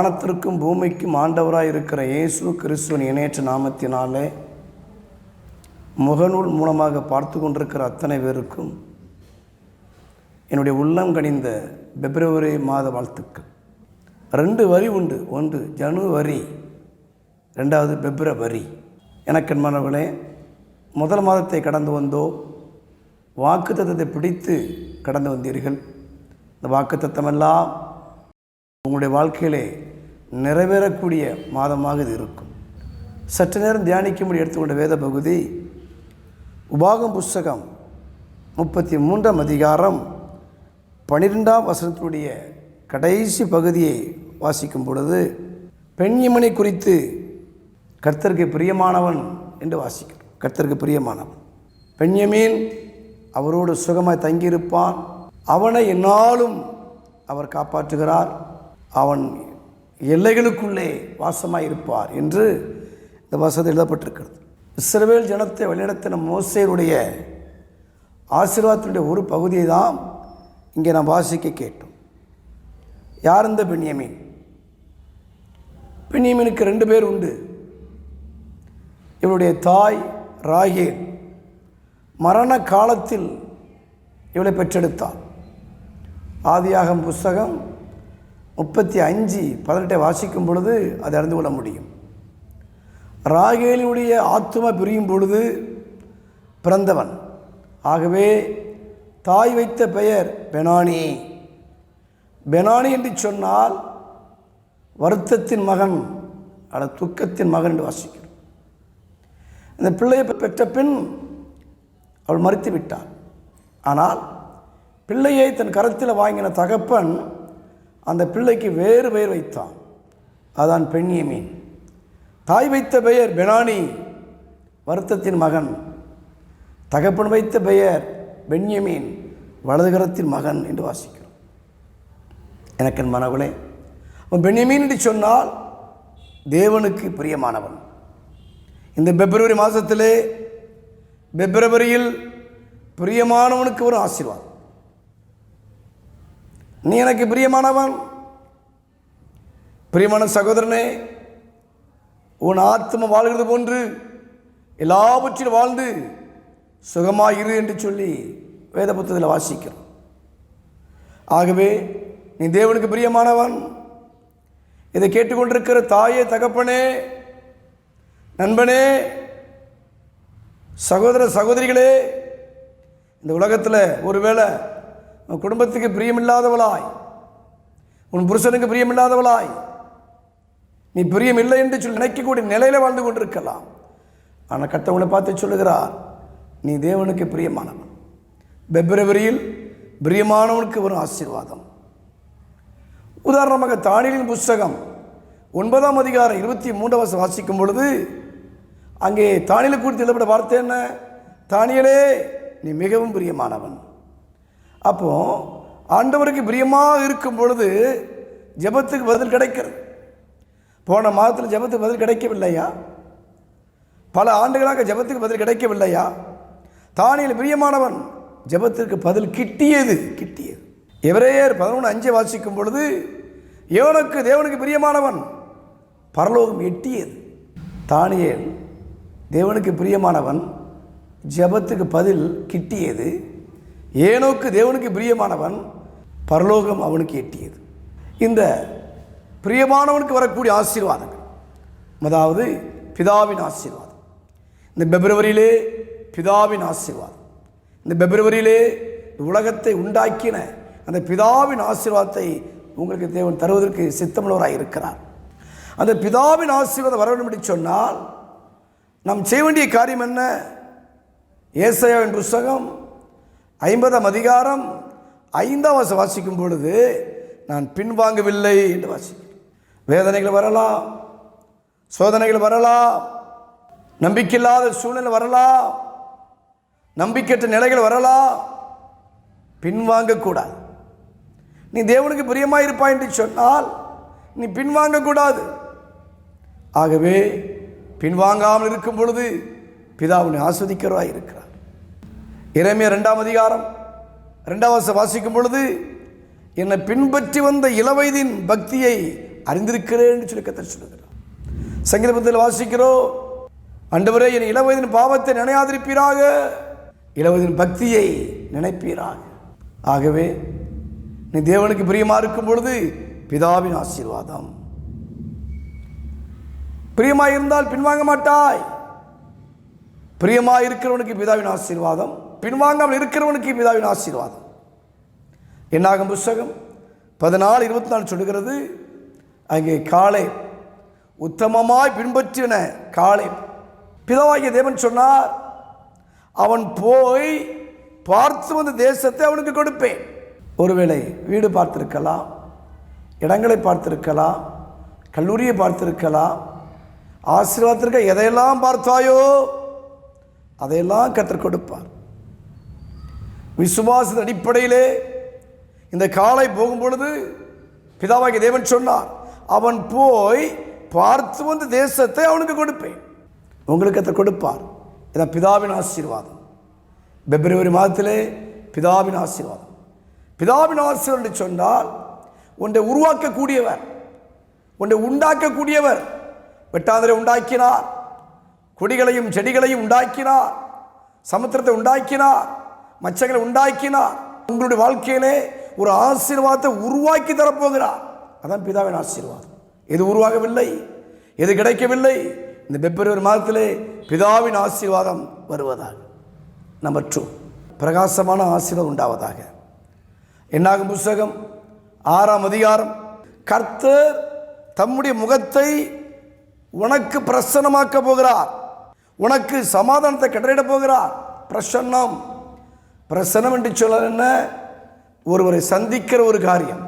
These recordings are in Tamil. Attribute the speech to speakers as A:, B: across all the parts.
A: வானத்திற்கும் பூமிக்கும் ஆண்டவராக இருக்கிற இயேசு கிறிஸ்துவின் இணையற்ற நாமத்தினாலே முகநூல் மூலமாக பார்த்து கொண்டிருக்கிற அத்தனை பேருக்கும் என்னுடைய உள்ளம் கணிந்த பிப்ரவரி மாத வாழ்த்துக்கள். ரெண்டு வரி உண்டு. ஒன்று ஜனுவரி ரெண்டாவது பிப்ரவரி. எனக்கு மனவர்களே முதல் மாதத்தை கடந்து வந்தோ வாக்குத்தத்தத்தை பிடித்து கடந்து வந்தீர்கள். இந்த வாக்குத்தத்தமெல்லாம் உங்களுடைய வாழ்க்கையிலே நிறைவேறக்கூடிய மாதமாக இது இருக்கும். சற்று நேரம் தியானிக்கும்படி எடுத்துக்கொண்ட வேத பகுதி உபாகம் புஸ்தகம் முப்பத்தி மூன்றாம் அதிகாரம் பன்னிரெண்டாம் வசனத்தினுடைய கடைசி பகுதியை வாசிக்கும் பொழுது பெண்யமனை குறித்து கர்த்தருக்கு பிரியமானவன் என்று வாசிக்கிறோம். கர்த்தருக்கு பிரியமானவன். பெண்யமீன் அவரோடு சுகமாய் தங்கியிருப்பான். அவனை என்னாலும் அவர் காப்பாற்றுகிறார். அவன் எல்லைகளுக்குள்ளே வாசமாக இருப்பார் என்று இந்த வசதி எழுதப்பட்டிருக்கிறது. இஸ்ரவேல் ஜனத்தை வழிநடத்தின மோசையருடைய ஆசீர்வாதத்தினுடைய ஒரு பகுதியை தான் இங்கே நாம் வாசிக்க கேட்டோம். யார் இந்த பெண்யமீன் பெண்யமீனுக்கு ரெண்டு பேர் உண்டு. இவளுடைய தாய் ராகேல் மரண காலத்தில் இவளை பெற்றெடுத்தார் ஆதியாகம் புஸ்தகம் முப்பத்தி அஞ்சு பதினெட்டை வாசிக்கும் பொழுது அதை அறிந்து கொள்ள முடியும். ராகேலினுடைய ஆத்தும பிரியும் பொழுது பிறந்தவன். ஆகவே தாய் வைத்த பெயர் பெனானி. பெனானி என்று சொன்னால் வருத்தத்தின் மகன் அல்லது துக்கத்தின் மகன் என்று வாசிக்கிறோம். இந்த பிள்ளையை பெற்ற பின் அவள் மறுத்து விட்டாள். ஆனால் பிள்ளையை தன் கரத்தில் வாங்கின தகப்பன் அந்த பிள்ளைக்கு வேறு பெயர் வைத்தான். அதான் பெண்யமீன் தாய் வைத்த பெயர் பெனானி வருத்தத்தின் மகன். தகப்பன் வைத்த பெயர் பென்யமீன் வலதுகரத்தின் மகன் என்று வாசிக்கிறோம். எனக்கு என் மனவளே அவன் பென்யமீன் என்று சொன்னால் தேவனுக்கு பிரியமானவன். இந்த பிப்ரவரி மாதத்திலே பிப்ரவரியில் பிரியமானவனுக்கு ஒரு ஆசீர்வாதம். நீ எனக்கு பிரியமானவன். பிரியமான சகோதரனே உன் ஆத்ம வாழ்கிறது போன்று எல்லாவற்றிலும் வாழ்ந்து சுகமாயிரு என்று சொல்லி வேத புத்தகத்தில் வாசிக்கிறோம். ஆகவே நீ தேவனுக்கு பிரியமானவன். இதை கேட்டுக்கொண்டிருக்கிற தாயே தகப்பனே நண்பனே சகோதர சகோதரிகளே இந்த உலகத்தில் ஒருவேளை உன் குடும்பத்துக்கு பிரியமில்லாதவளாய். உன் புருஷனுக்கு பிரியமில்லாதவளாய். நீ பிரியம் இல்லை என்று சொல்லி நினைக்கக்கூடிய நிலையில் வாழ்ந்து கொண்டிருக்கலாம். ஆனால் கத்தவங்களை பார்த்து சொல்லுகிறார் நீ தேவனுக்கு பிரியமானவன். பிப்ரவரியில் பிரியமானவனுக்கு வரும் ஆசீர்வாதம். உதாரணமாக தானியலின் புஸ்தகம் ஒன்பதாம் அதிகாரம் இருபத்தி மூன்றாம் வருஷம் வாசிக்கும் பொழுது அங்கே தானியலை குறித்து எழுதப்பட்ட வார்த்தை என்ன? தானியலே நீ மிகவும் பிரியமானவன். அப்போ ஆண்டவருக்கு பிரியமாக இருக்கும் பொழுது ஜெபத்துக்கு பதில் கிடைக்கிறது. போன மாதத்தில் ஜெபத்துக்கு பதில் கிடைக்கவில்லையா? பல ஆண்டுகளாக ஜெபத்துக்கு பதில் கிடைக்கவில்லையா? தானியில் பிரியமானவன் ஜெபத்திற்கு பதில் கிட்டியது கிட்டியது. எவரேயர் பதினொன்று அஞ்சை வாசிக்கும் பொழுது எவனுக்கு தேவனுக்கு பிரியமானவன் பரலோகம் எட்டியது. தானியல் தேவனுக்கு பிரியமானவன் ஜெபத்துக்கு பதில் கிட்டியது. ஏனோக்கு தேவனுக்கு பிரியமானவன் பரலோகம் அவனுக்கு எட்டியது. இந்த பிரியமானவனுக்கு வரக்கூடிய ஆசீர்வாதங்கள். அதாவது பிதாவின் ஆசீர்வாதம். இந்த பிப்ரவரியிலே பிதாவின் ஆசீர்வாதம். இந்த பிப்ரவரியிலே உலகத்தை உண்டாக்கின அந்த பிதாவின் ஆசீர்வாதத்தை உங்களுக்கு தேவன் தருவதற்கு சித்தமுள்ளவராக இருக்கிறார். அந்த பிதாவின் ஆசீர்வாதம் வர வேண்டும் என்று சொன்னால் நாம் செய்ய வேண்டிய காரியம் என்ன? ஏசையாவின் புஸ்தகம் ஐம்பதாம் அதிகாரம் ஐந்தாம் வாசம் வாசிக்கும் பொழுது நான் பின்வாங்கவில்லை என்று வாசிக்கிறேன். வேதனைகள் வரலாம் சோதனைகள் வரலாம் நம்பிக்கையில்லாத சூழ்நிலை வரலாம் நம்பிக்கையற்ற நிலைகள் வரலாம். பின்வாங்கக்கூடாது. நீ தேவனுக்கு பிரியமாக இருப்பாய் என்று சொன்னால் நீ பின்வாங்கக்கூடாது ஆகவே பின்வாங்காமல் இருக்கும் பொழுது பிதாவினை ஆஸ்வதிக்கிறவராய் இருக்கிறார். இறைமைய ரெண்டாம் அதிகாரம். ரெண்டாவது வாசிக்கும் பொழுது என்னை பின்பற்றி வந்த இளவயதின் பக்தியை அறிந்திருக்கிறேன் சொல்லி கத்தர் சொல்லுகிறார். சங்கீதத்தில் வாசிக்கிறோம் ஆண்டவரே என் இளவயதின் பாவத்தை நினையாதிருப்பீராக இளவயதின் பக்தியை நினைப்பீராக. ஆகவே நீ தேவனுக்கு பிரியமாக இருக்கும் பொழுது பிதாவின் ஆசீர்வாதம். பிரியமாக இருந்தால் பின்வாங்க மாட்டாய். பிரியமாக இருக்கிறவனுக்கு பிதாவின் ஆசீர்வாதம். பின்வாங்காமல் இருக்கிறவனுக்கு பிதாவின் ஆசீர்வாதம். என்னாகும் புஸ்தகம்? பதினாலு இருபத்தி நாலு சொல்லுகிறது அங்கே காலை உத்தமமாய் பின்பற்றின காலை பிதாவாகிய தேவன் சொன்னார் அவன் போய் பார்த்து வந்த தேசத்தை அவனுக்கு கொடுப்பேன். ஒருவேளை வீடு பார்த்துருக்கலாம் இடங்களை பார்த்துருக்கலாம் கல்லூரியை பார்த்துருக்கலாம் ஆசீர்வாதத்திற்கு எதையெல்லாம் பார்த்தாயோ அதையெல்லாம் கற்றுக் கொடுப்பார். விசுவாசத்தின் அடிப்படையிலே இந்த காலை போகும் பொழுது பிதாவாகிய தேவன் சொன்னார் அவன் போய் பார்த்து வந்த தேசத்தை அவனுக்கு கொடுப்பேன். உங்களுக்கு அதை கொடுப்பார். இதான் பிதாவின் ஆசீர்வாதம். பிப்ரவரி மாதத்திலே பிதாவின் ஆசீர்வாதம். பிதாவின் ஆசீர்வாதம் சொன்னால் ஒன்றை உருவாக்கக்கூடியவர் ஒன்றை உண்டாக்கக்கூடியவர் வெட்டாந்தரை உண்டாக்கினார் கொடிகளையும் செடிகளையும் உண்டாக்கினார் சமுத்திரத்தை உண்டாக்கினார் மச்சங்களை உண்டாக்கினார். உங்களுடைய வாழ்க்கையிலே ஒரு ஆசீர்வாதத்தை உருவாக்கி தரப்போகிறார். அதான் பிதாவின் ஆசீர்வாதம். எது உருவாகவில்லை? எது கிடைக்கவில்லை? இந்த பிப்ரவரி மாதத்திலே பிதாவின் ஆசீர்வாதம் வருவதாக. நம்பர் டூ பிரகாசமான ஆசீர்வாதம் உண்டாவதாக. என்னாகும் புஸ்தகம்? ஆறாம் அதிகாரம். கர்த்தர் தம்முடைய முகத்தை உனக்கு பிரசன்னமாக்க போகிறார். உனக்கு சமாதானத்தை கட்டளையிடப் போகிறார். பிரசன்னம். பிரசன்னம் என்று சொல்ல என்ன? ஒருவரை சந்திக்கிற ஒரு காரியம்.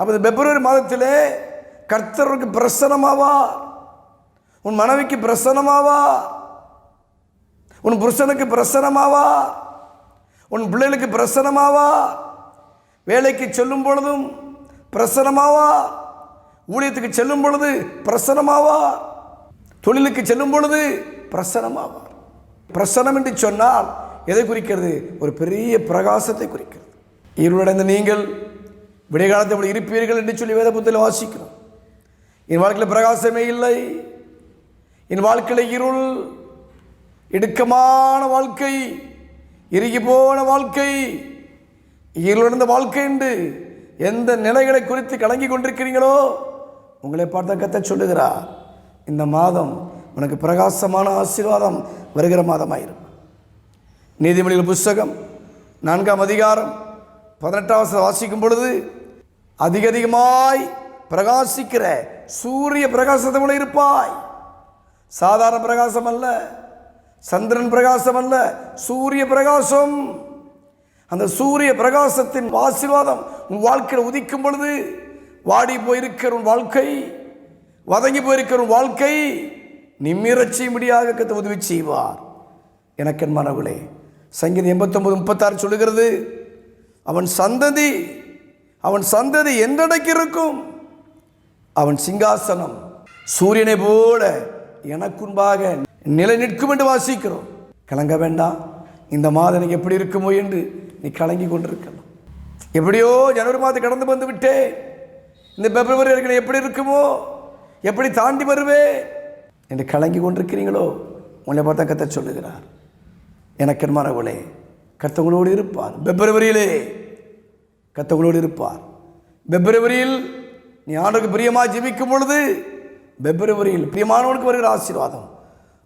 A: அப்போ இந்த பிப்ரவரி மாதத்திலே கர்த்தருக்கு பிரசன்னமாவா உன் மனைவிக்கு பிரசன்னமாவா உன் புருஷனுக்கு பிரசன்னமாவா உன் பிள்ளைகளுக்கு பிரசன்னமாவா வேலைக்கு செல்லும் பொழுதும் பிரசன்னமாவா ஊழியத்துக்கு செல்லும் பொழுது பிரசன்னமாவா தொழிலுக்கு செல்லும் பொழுது பிரசனமாவா? பிரசன்னம் என்று சொன்னால் எதை குறிக்கிறது? ஒரு பெரிய பிரகாசத்தை குறிக்கிறது. இருளடைந்த நீங்கள் விடைகாலத்தை அப்படி இருப்பீர்கள் என்று சொல்லி வேத வாசிக்கிறோம். என் வாழ்க்கையில் பிரகாசமே இல்லை. என் வாழ்க்கையில் இருள் இடுக்கமான வாழ்க்கை இறுகி போன வாழ்க்கை இருளடைந்த வாழ்க்கை என்று எந்த நிலைகளை குறித்து கலங்கி கொண்டிருக்கிறீங்களோ உங்களை பார்த்த கத்த சொல்லுகிறார் இந்த மாதம் உனக்கு பிரகாசமான ஆசீர்வாதம் வருகிற மாதமாயிருக்கும். நீதிமொழிகள் புஸ்தகம் நான்காம் அதிகாரம் பதினெட்டாம் வாசிக்கும் பொழுது அதிக அதிகமாய் பிரகாசிக்கிற சூரிய பிரகாசத்தை கூட இருப்பாய். சாதாரண பிரகாசம் அல்ல சந்திரன் பிரகாசம் அல்ல சூரிய பிரகாசம். அந்த சூரிய பிரகாசத்தின் ஆசீர்வாதம் உன் வாழ்க்கையில் உதிக்கும் பொழுது வாடி போயிருக்கிற உன் வாழ்க்கை வதங்கி போயிருக்கிற உன் வாழ்க்கை நிம்மிரச் செய்யும்படியாக கத்த உதவி செய்வார். எனக்கு மனவுளே சங்கீதம் எண்பத்தொம்பது முப்பத்தாறு சொல்லுகிறது அவன் சந்ததி அவன் சந்ததி என்றடைக்கு இருக்கும்? அவன் சிங்காசனம் சூரியனை போல எனக்குன்பாக நிலை நிற்கும் என்று வாசிக்கிறோம். கலங்க வேண்டாம். இந்த மாதம் எனக்கு எப்படி இருக்குமோ என்று நீ கலங்கி கொண்டிருக்கலாம். எப்படியோ ஜனவரி மாதம் கடந்து வந்து விட்டே. இந்த பிப்ரவரி வரைக்கும் எப்படி இருக்குமோ? எப்படி தாண்டி வருவே என்று கலங்கி கொண்டிருக்கிறீங்களோ? உங்களை பார்த்தா கத்த சொல்லுகிறார். எனக்கு மனவளே கத்தவங்களோடு இருப்பார். பிப்ரவரியிலே கத்தவங்களோடு இருப்பார். பிப்ரவரியில் நீ ஆண்டுக்கு பிரியமாக ஜீவிக்கும் பொழுது பிப்ரவரியில் பிரியமானவனுக்கு வருகிற ஆசீர்வாதம்.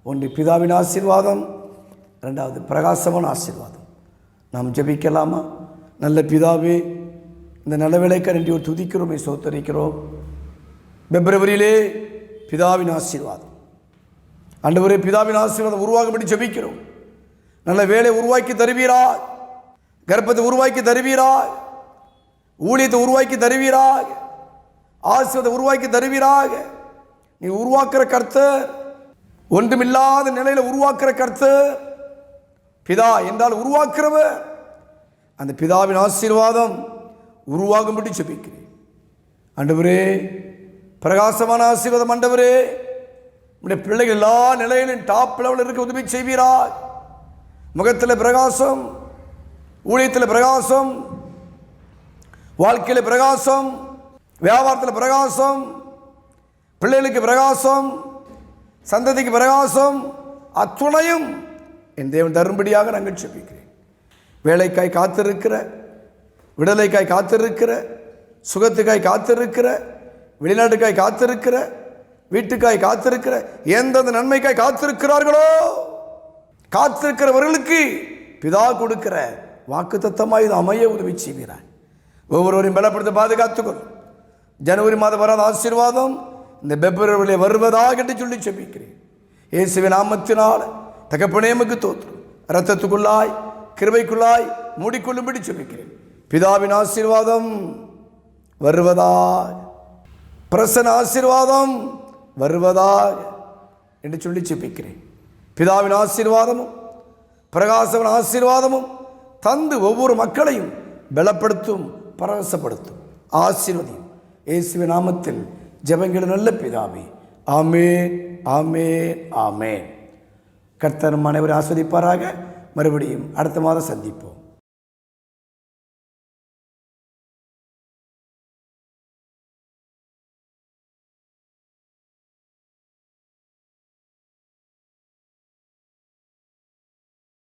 A: ஒன்று பிதாவின் ஆசீர்வாதம் ரெண்டாவது பிரகாசமான ஆசீர்வாதம். நாம் ஜெபிக்கலாமா? நல்ல பிதாவே இந்த நல்ல வேலைக்கு நன்றி ஒரு துதிக்கிறோம் சோத்தரிக்கிறோம். பிப்ரவரியிலே பிதாவின் ஆசீர்வாதம். அன்று பிதாவின் ஆசீர்வாதம் உருவாகும்படி ஜபிக்கிறோம். நல்ல வேலை உருவாக்கி தருவீரா? கர்ப்பத்தை உருவாக்கி தருவீரா? ஊழியத்தை உருவாக்கி தருவீராக ஆசிரியத்தை உருவாக்கி தருவீராக நீ உருவாக்குற கருத்து ஒன்றுமில்லாத நிலையில் உருவாக்குற கருத்து பிதா என்றால் உருவாக்குறவ அந்த பிதாவின் ஆசீர்வாதம் உருவாகும்படி ஜெபிக்கிறேன். ஆண்டவரே பிரகாசமான ஆசீர்வாதம் ஆண்டவரே. உடைய பிள்ளைகள் எல்லா நிலையிலும் டாப் லெவலில் இருக்க உதவி செய்வீராக முகத்தில் பிரகாசம் ஊழியத்தில் பிரகாசம் வாழ்க்கையில் பிரகாசம் வியாபாரத்தில் பிரகாசம் பிள்ளைகளுக்கு பிரகாசம் சந்ததிக்கு பிரகாசம் அத்துணையும் என் தேவன் தரும்படியாக நாங்கள் செபிக்கிறேன் வேலைக்காய் காத்திருக்கிற விடுதலைக்காய் காத்திருக்கிற சுகத்துக்காய் காத்திருக்கிற வெளிநாட்டுக்காய் காத்திருக்கிற வீட்டுக்காய் காத்திருக்கிற எந்தெந்த நன்மைக்காய் காத்திருக்கிறார்களோ காத்திருக்கிறவர்களுக்கு பிதா கொடுக்கிற வாக்கு தத்தமாக இது அமைய உதவி செய்கிறார் ஒவ்வொருவரையும் பலப்படுத்த பாதுகாத்துக்கொள். ஜனவரி மாதம் வராத ஆசீர்வாதம் இந்த பிப்ரவரியில் வருவதாக என்று சொல்லி செபிக்கிறேன். இயேசுவின் நாமத்தினால் தகப்பனேமுக்கு தோற்றும். இரத்தத்துக்குள்ளாய் கிருவைக்குள்ளாய் மூடிக்கொள்ளும்படி செபிக்கிறேன். பிதாவின் ஆசீர்வாதம் வருவதாய். பிரசன ஆசீர்வாதம் வருவதாக என்று சொல்லி செபிக்கிறேன். பிதாவின் ஆசீர்வாதமும் பிரகாசவன் ஆசீர்வாதமும் தந்து ஒவ்வொரு மக்களையும் பலப்படுத்தும் பரவசப்படுத்தும். ஆசீர்வதியும். இயேசுவின் நாமத்தில் ஜெபங்கள் நல்ல பிதாவே. ஆமே ஆமே ஆமே கர்த்தர் அனைவரும் ஆஸ்வதிப்பாராக. மறுபடியும் அடுத்த மாதம் சந்திப்போம்.